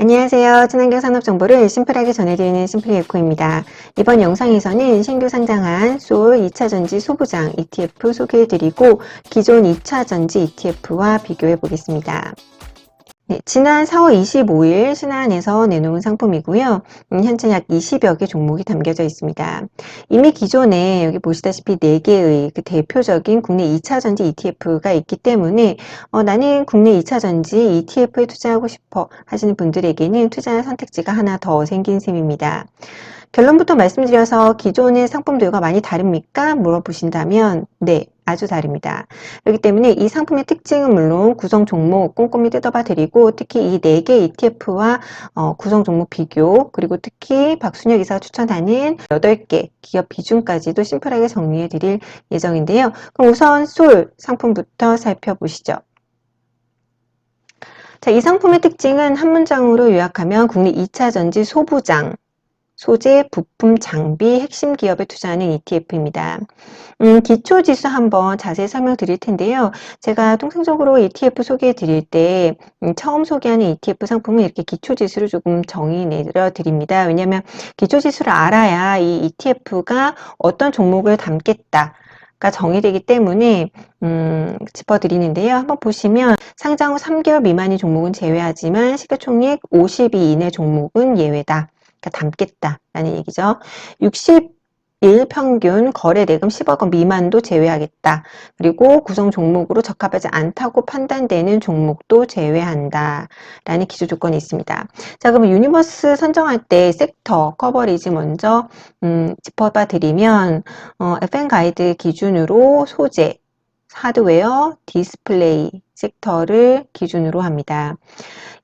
안녕하세요. 친환경 산업 정보를 심플하게 전해드리는 심플리에코입니다. 이번 영상에서는 신규 상장한 솔 2차전지 소부장 ETF 소개해드리고 기존 2차전지 ETF와 비교해 보겠습니다. 네, 지난 4월 25일 신한에서 내놓은 상품이고요. 음, 현재 약 20여 개 종목이 담겨져 있습니다. 이미 기존에 여기 보시다시피 4개의 그 대표적인 국내 2차 전지 ETF가 있기 때문에 어, 나는 국내 2차 전지 ETF에 투자하고 싶어 하시는 분들에게는 투자 선택지가 하나 더 생긴 셈입니다. 결론부터 말씀드려서 기존의 상품들과 많이 다릅니까? 물어보신다면 네, 아주 다릅니다. 그렇기 때문에 이 상품의 특징은 물론 구성 종목 꼼꼼히 뜯어봐 드리고 특히 이 4개 ETF와 어, 구성 종목 비교 그리고 특히 박순혁 이사가 추천하는 8개 기업 비중까지도 심플하게 정리해 드릴 예정인데요. 그럼 우선 솔 상품부터 살펴보시죠. 자, 이 상품의 특징은 한 문장으로 요약하면 국내 2차 전지 소부장 소재, 부품, 장비, 핵심 기업에 투자하는 ETF입니다. 음, 기초 지수 한번 자세히 설명드릴 텐데요. 제가 통상적으로 ETF 소개해 드릴 때 음, 처음 소개하는 ETF 상품은 이렇게 기초 지수를 조금 정의 내려 드립니다. 왜냐하면 기초 지수를 알아야 이 ETF가 어떤 종목을 담겠다. 가 정의되기 때문에 음, 짚어드리는데요. 한번 보시면 상장 후 3개월 미만의 종목은 제외하지만 시가총액 50위 이내 종목은 예외다. 그러니까 담겠다라는 얘기죠. 60 일 평균 거래 대금 10억 원 미만도 제외하겠다. 그리고 구성 종목으로 적합하지 않다고 판단되는 종목도 제외한다. 라는 기초 조건이 있습니다. 자, 그러면 유니버스 선정할 때 섹터 커버리지 먼저 음, 짚어봐 드리면 어, FN 가이드 기준으로 소재, 하드웨어, 디스플레이 섹터를 기준으로 합니다.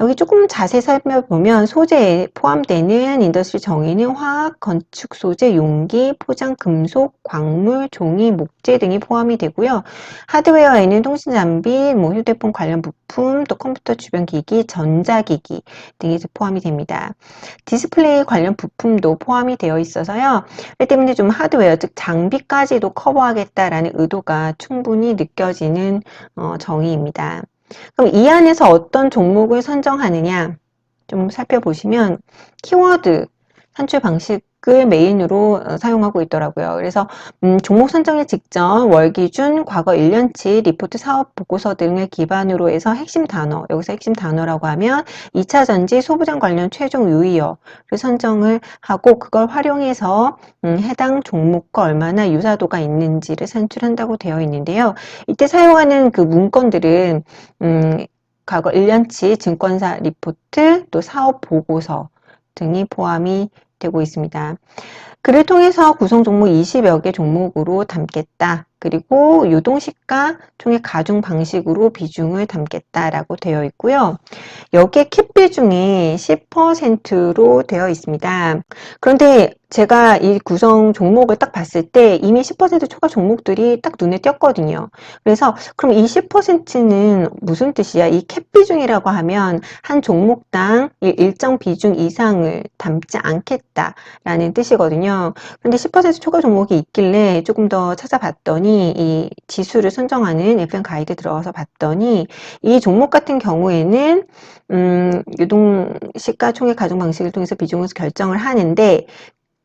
여기 조금 자세히 살펴보면 소재에 포함되는 인더스트리 정의는 화학, 건축 소재, 용기, 포장, 금속, 광물, 종이, 목재 등이 포함이 되고요. 하드웨어에는 통신 장비, 뭐 휴대폰 관련 부품, 또 컴퓨터 주변 기기, 전자기기 등이 포함이 됩니다. 디스플레이 관련 부품도 포함이 되어 있어서요. 그 때문에 좀 하드웨어, 즉 장비까지도 커버하겠다라는 의도가 충분히 느껴지는 어, 정의입니다. 그럼 이 안에서 어떤 종목을 선정하느냐? 좀 살펴보시면 키워드 산출 방식 을 메인으로 어, 사용하고 있더라고요. 그래서 음, 종목 선정일 직전 월 기준 과거 1년치 리포트 사업 보고서 등을 기반으로 해서 핵심 단어, 여기서 핵심 단어라고 하면 2차 전지 소부장 관련 최종 유의어를 선정을 하고 그걸 활용해서 음, 해당 종목과 얼마나 유사도가 있는지를 산출한다고 되어 있는데요. 이때 사용하는 그 문건들은 음, 과거 1년치 증권사 리포트 또 사업 보고서 등이 포함이 되고 있습니다. 그를 통해서 구성 종목 20여 개 종목으로 담겠다. 그리고 유동시가 총액 가중 방식으로 비중을 담겠다라고 되어 있고요. 여기에 캡 비중이 10%로 되어 있습니다. 그런데 제가 이 구성 종목을 딱 봤을 때 이미 10% 초과 종목들이 딱 눈에 띄었거든요. 그래서 그럼 이 10%는 무슨 뜻이야? 이 캡 비중이라고 하면 한 종목당 일정 비중 이상을 담지 않겠다라는 뜻이거든요. 그런데 10% 초과 종목이 있길래 조금 더 찾아봤더니 이 지수를 선정하는 FM 가이드 들어가서 봤더니 이 종목 같은 경우에는 음, 유동 시가 총액 가중 방식을 통해서 비중을 결정을 하는데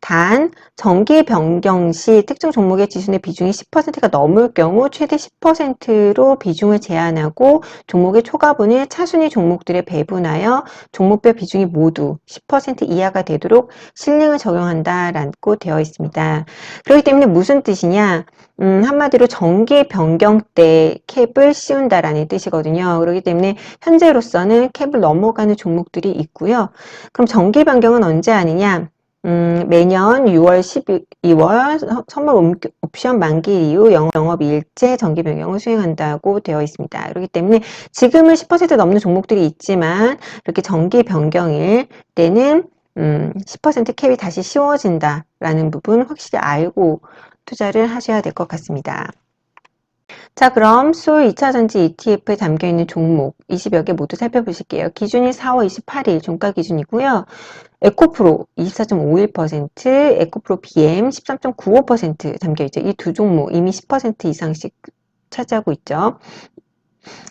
단 정기 변경 시 특정 종목의 지수의 비중이 10%가 넘을 경우 최대 10%로 비중을 제한하고 종목의 초과분을 차순위 종목들에 배분하여 종목별 비중이 모두 10% 이하가 되도록 실링을 적용한다라고 되어 있습니다. 그렇기 때문에 무슨 뜻이냐? 음, 한마디로 정기 변경 때 캡을 씌운다라는 뜻이거든요. 그렇기 때문에 현재로서는 캡을 넘어가는 종목들이 있고요. 그럼 정기 변경은 언제 하느냐? 음, 매년 6월 12월 선물 옵션 만기 이후 영업 일제 정기 변경을 수행한다고 되어 있습니다. 그렇기 때문에 지금은 10% 넘는 종목들이 있지만 이렇게 정기 변경일 때는 음, 10% 캡이 다시 씌워진다라는 부분 확실히 알고 투자를 하셔야 될 것 같습니다. 자, 그럼 솔 2차전지 ETF에 담겨있는 종목 20여 개 모두 살펴보실게요. 기준이 4월 28일 종가 기준이고요. 에코프로 24.51%, 에코프로 BM 13.95% 담겨있죠. 이 두 종목 이미 10% 이상씩 차지하고 있죠.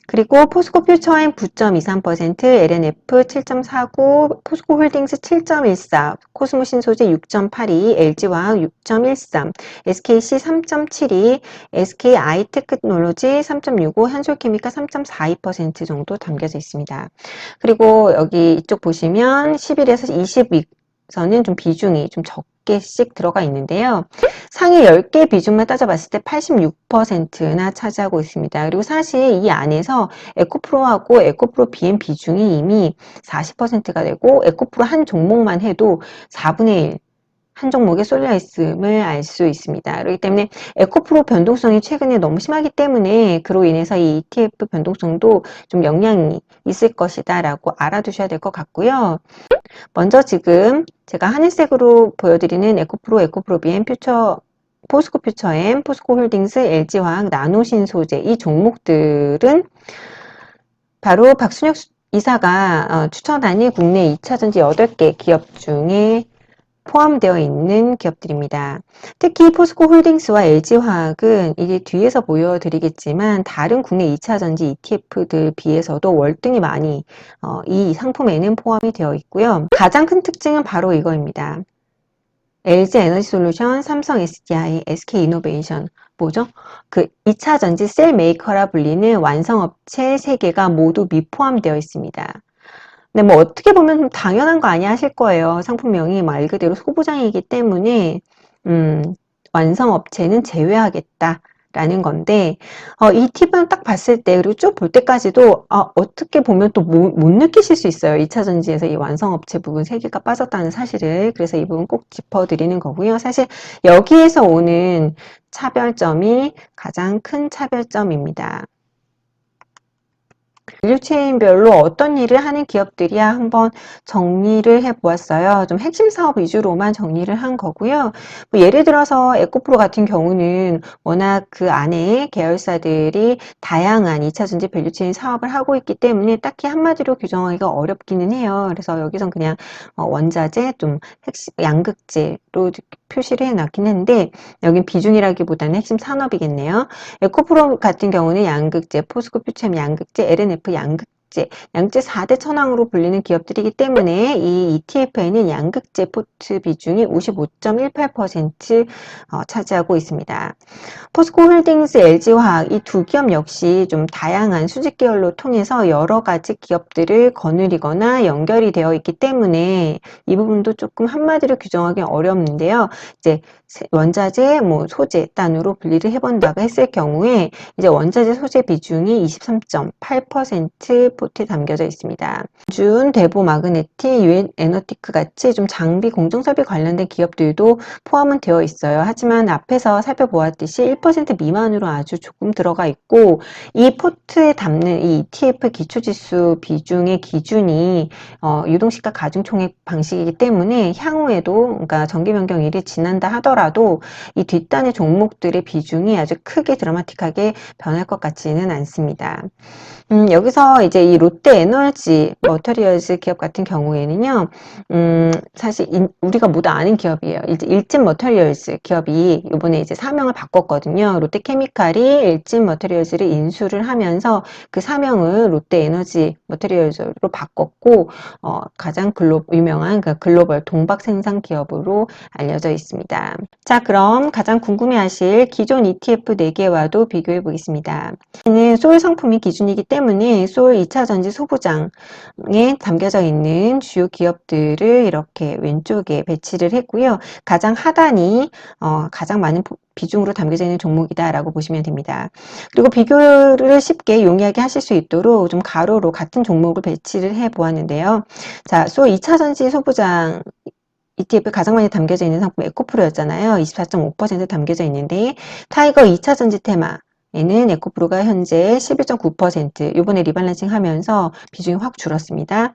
그리고 포스코 퓨처엠 9.23%, LNF 7.49, 포스코 홀딩스 7.14, 코스모 신소재 6.82, LG화학 6.13, SKC 3.72, SK 아이테크놀로지 3.65, 한솔케미카 3.42% 정도 담겨져 있습니다. 그리고 여기 이쪽 보시면 11에서 20위 선은 좀 비중이 좀 적게씩 들어가 있는데요. 상위 10개 비중만 따져봤을 때 86%나 차지하고 있습니다. 그리고 사실 이 안에서 에코프로하고 에코프로 BM 비중이 이미 40%가 되고 에코프로 한 종목만 해도 4분의 1, 한 종목에 쏠려 있음을 알 수 있습니다. 그렇기 때문에 에코프로 변동성이 최근에 너무 심하기 때문에 그로 인해서 이 ETF 변동성도 좀 영향이 있을 것이다 라고 알아두셔야 될 것 같고요. 먼저 지금 제가 하늘색으로 보여드리는 에코프로, 에코프로 BM 퓨처 포스코 퓨처엠, 포스코 홀딩스, LG화학, 나노신 소재 이 종목들은 바로 박순혁 이사가 어, 추천하는 국내 2차전지 8개 기업 중에 포함되어 있는 기업들입니다. 특히 포스코 홀딩스와 LG화학은 이제 뒤에서 보여드리겠지만 다른 국내 2차 전지 ETF들 비해서도 월등히 많이 어, 이 상품에는 포함이 되어 있고요. 가장 큰 특징은 바로 이거입니다. LG 에너지 솔루션, 삼성 SDI, SK 이노베이션 뭐죠? 그 2차 전지 셀 메이커라 불리는 완성업체 3개가 모두 미포함되어 있습니다. 근데 뭐 어떻게 보면 좀 당연한 거 아니야 하실 거예요. 상품명이 말 그대로 소부장이기 때문에 음, 완성업체는 제외하겠다. 라는 건데 어, 이 팁은 딱 봤을 때 그리고 쭉 볼 때까지도 아, 어떻게 보면 또 못 느끼실 수 있어요. 2차 전지에서 이 완성업체 부분 3개가 빠졌다는 사실을 그래서 이 부분 꼭 짚어드리는 거고요. 사실 여기에서 오는 차별점이 가장 큰 차별점입니다. 밸류체인별로 어떤 일을 하는 기업들이야 한번 정리를 해 보았어요. 좀 핵심 사업 위주로만 정리를 한 거고요. 뭐 예를 들어서 에코프로 같은 경우는 워낙 그 안에 계열사들이 다양한 2차전지 밸류체인 사업을 하고 있기 때문에 딱히 한마디로 규정하기가 어렵기는 해요. 그래서 여기선 그냥 어, 원자재 좀 핵심 양극재로 표시를 해놨긴 했는데 여긴 비중이라기보다는 핵심 산업이겠네요. 에코프로 같은 경우는 양극재, 포스코 퓨처엠 양극재, LNF 양극재 양 극재, 양극재 4대 천왕으로 불리는 기업들이기 때문에 이 ETF에는 양극재 포트 비중이 55.18% 어, 차지하고 있습니다. 포스코 홀딩스, LG화학 이 두 기업 역시 좀 다양한 수직 계열로 통해서 여러 가지 기업들을 거느리거나 연결이 되어 있기 때문에 이 부분도 조금 한마디로 규정하기 어렵는데요. 이제 원자재, 뭐 소재 단으로 분리를 해본다고 했을 경우에 이제 원자재 소재 비중이 23.8% 포트에 담겨져 있습니다. 준, 대보, 마그네틱, 유엔 에너티크 같이 좀 장비, 공정 설비 관련된 기업들도 포함은 되어 있어요. 하지만 앞에서 살펴보았듯이 1% 미만으로 아주 조금 들어가 있고 이 포트에 담는 이 ETF 기초지수 비중의 기준이 어, 유동시가 가중총액 방식이기 때문에 향후에도 그러니까 정기 변경일이 지난다 하더라도 이 뒷단의 종목들의 비중이 아주 크게 드라마틱하게 변할 것 같지는 않습니다. 음, 여기서 이제 이 롯데 에너지 머터리얼즈 기업 같은 경우에는요, 음, 사실 인, 우리가 모두 아는 기업이에요. 이제 일진 머터리얼즈 기업이 이번에 이제 사명을 바꿨거든요. 롯데 케미칼이 일진 머터리얼즈를 인수를 하면서 그 사명을 롯데 에너지 머터리얼즈로 바꿨고, 어, 가장 글로, 유명한 그 글로벌 동박 생산 기업으로 알려져 있습니다. 자, 그럼 가장 궁금해 하실 기존 ETF 4개와도 비교해 보겠습니다. 이는 솔 상품이 기준이기 때문에 솔 2차 전지 소부장에 담겨져 있는 주요 기업들을 이렇게 왼쪽에 배치를 했고요. 가장 하단이 어, 가장 많은 비중으로 담겨져 있는 종목이다라고 보시면 됩니다. 그리고 비교를 쉽게 용이하게 하실 수 있도록 좀 가로로 같은 종목을 배치를 해 보았는데요. 자, 소 2차 전지 소부장 ETF 가장 많이 담겨져 있는 상품 에코프로였잖아요. 24.5% 담겨져 있는데 타이거 2차 전지 테마 에는 에코프로가 현재 11.9% 요번에 리밸런싱 하면서 비중이 확 줄었습니다.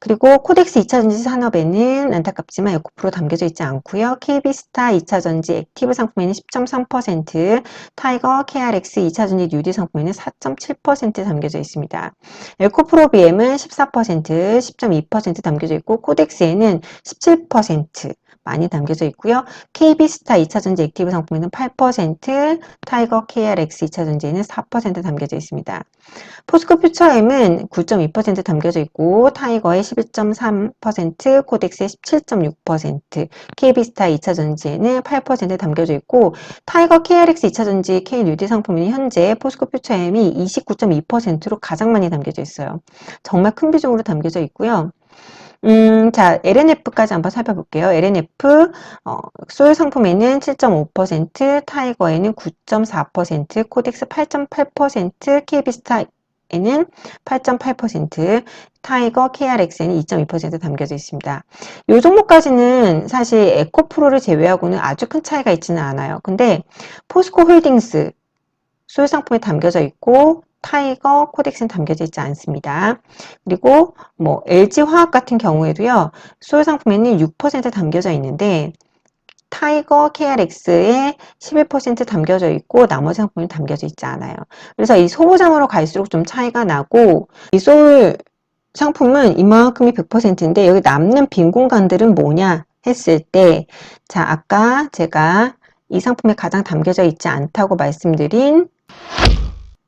그리고 코덱스 2차전지 산업에는 안타깝지만 에코프로 담겨져 있지 않고요. KB스타 2차전지 액티브 상품에는 10.3%, 타이거 KRX 2차전지 뉴디 상품에는 4.7% 담겨져 있습니다. 에코프로 BM은 14%, 10.2% 담겨져 있고 코덱스에는 17% 많이 담겨져 있고요. KB스타 2차전지 액티브 상품에는 8%, 타이거 KRX 2차전지에는 4% 담겨져 있습니다. 포스코 퓨처엠은 9.2% 담겨져 있고 타이거의 11.3%, 코덱스의 17.6%, KB스타 2차전지에는 8% 담겨져 있고 타이거 KRX 2차전지 K뉴디 상품은 현재 포스코 퓨처엠이 29.2%로 가장 많이 담겨져 있어요. 정말 큰 비중으로 담겨져 있고요. 음, 자, LNF까지 한번 살펴볼게요. LNF, 어, 소유 상품에는 7.5%, 타이거에는 9.4%, 코덱스 8.8%, KB스타에는 8.8%, 타이거, KRX에는 2.2% 담겨져 있습니다. 이 종목까지는 사실 에코프로를 제외하고는 아주 큰 차이가 있지는 않아요. 근데 포스코 홀딩스 소유 상품에 담겨져 있고 타이거, 코덱스는 담겨져 있지 않습니다. 그리고 뭐 LG 화학 같은 경우에도요. 소유 상품에는 6% 담겨져 있는데 타이거 KRX에 11% 담겨져 있고 나머지 상품이 담겨져 있지 않아요. 그래서 이 소보장으로 갈수록 좀 차이가 나고 이 소울 상품은 이만큼이 100%인데 여기 남는 빈 공간들은 뭐냐 했을 때 자, 아까 제가 이 상품에 가장 담겨져 있지 않다고 말씀드린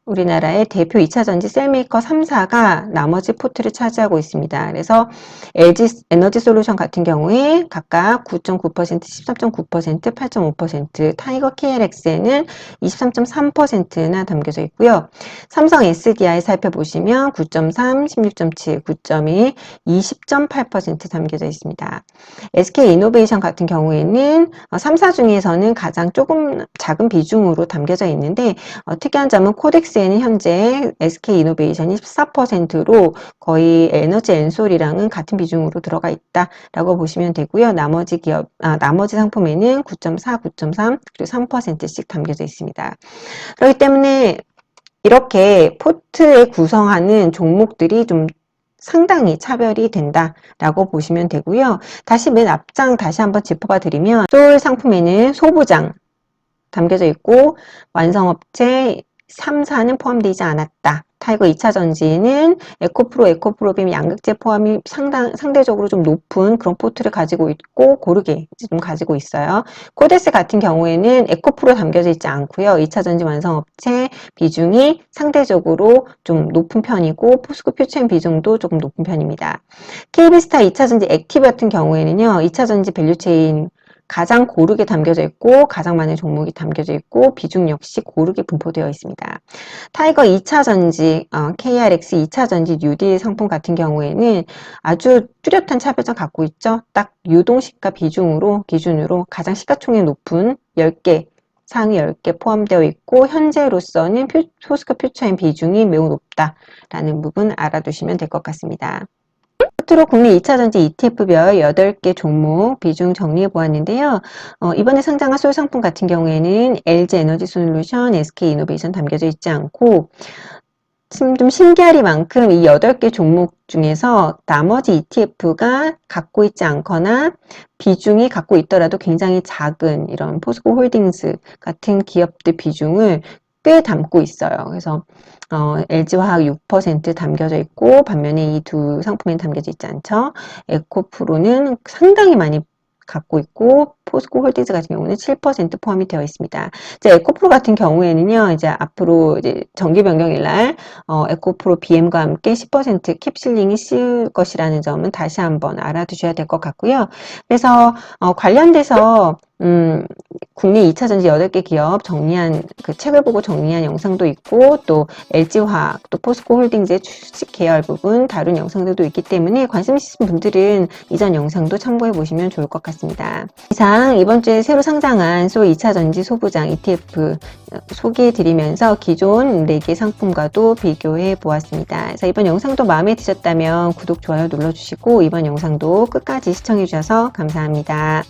우리나라의 대표 2차 전지 셀메이커 3사가 나머지 포트를 차지하고 있습니다. 그래서 LG 에너지 솔루션 같은 경우에 각각 9.9%, 13.9%, 8.5%, 타이거 KLX에는 23.3%나 담겨져 있고요. 삼성 SDI 살펴보시면 9.3, 16.7, 9.1, 20.8% 담겨져 있습니다. SK 이노베이션 같은 경우에는 3사 중에서는 가장 조금 작은 비중으로 담겨져 있는데 어, 특이한 점은 코덱스 엑스에는 현재 SK 이노베이션이 14%로 거의 에너지 엔솔이랑은 같은 비중으로 들어가 있다라고 보시면 되고요. 나머지 기업, 아, 나머지 상품에는 9.4, 9.3 그리고 3%씩 담겨져 있습니다. 그렇기 때문에 이렇게 포트에 구성하는 종목들이 좀 상당히 차별이 된다라고 보시면 되고요. 다시 맨 앞장 다시 한번 짚어봐 드리면 소울 상품에는 소부장 담겨져 있고 완성업체 3, 4는 포함되지 않았다. 타이거 2차 전지는 에코프로, 에코프로빔 양극재 포함이 상당, 상대적으로 좀 높은 그런 포트를 가지고 있고 고르게 좀 가지고 있어요. 코데스 같은 경우에는 에코프로 담겨져 있지 않고요. 2차 전지 완성업체 비중이 상대적으로 좀 높은 편이고 포스코 퓨처인 비중도 조금 높은 편입니다. KB스타 2차 전지 액티브 같은 경우에는요. 2차 전지 밸류체인 가장 고르게 담겨져 있고 가장 많은 종목이 담겨져 있고 비중 역시 고르게 분포되어 있습니다. 타이거 2차 전지, 어, KRX 2차 전지 뉴딜 상품 같은 경우에는 아주 뚜렷한 차별점 갖고 있죠. 딱 유동시가 비중으로 기준으로 가장 시가총액 높은 10개 상위 10개 포함되어 있고 현재로서는 포스코 퓨처인 비중이 매우 높다라는 부분 알아두시면 될 것 같습니다. 끝으로 국내 2차전지 ETF별 8개 종목 비중 정리해 보았는데요. 어, 이번에 상장한 솔 상품 같은 경우에는 LG 에너지 솔루션, SK 이노베이션 담겨져 있지 않고 좀 신기하리만큼 이 8개 종목 중에서 나머지 ETF가 갖고 있지 않거나 비중이 갖고 있더라도 굉장히 작은 이런 포스코 홀딩스 같은 기업들 비중을 꽤 담고 있어요. 그래서 어, LG화학 6% 담겨져 있고 반면에 이 두 상품에는 담겨져 있지 않죠. 에코프로는 상당히 많이 갖고 있고 포스코 홀딩스 같은 경우는 7% 포함이 되어 있습니다. 이제 에코프로 같은 경우에는요, 이제 앞으로 이제 정기 변경일 날 어, 에코프로 BM과 함께 10% 캡슐링이 씌울 것이라는 점은 다시 한번 알아두셔야 될 것 같고요. 그래서 어, 관련돼서 음, 국내 2차 전지 8개 기업 정리한 그 책을 보고 정리한 영상도 있고 또 LG화학 또 포스코 홀딩즈의 주식 계열 부분 다룬 영상들도 있기 때문에 관심 있으신 분들은 이전 영상도 참고해 보시면 좋을 것 같습니다. 이상 이번 주에 새로 상장한 소 2차 전지 소부장 ETF 소개해 드리면서 기존 4개 상품과도 비교해 보았습니다. 그래서 이번 영상도 마음에 드셨다면 구독, 좋아요 눌러주시고 이번 영상도 끝까지 시청해 주셔서 감사합니다.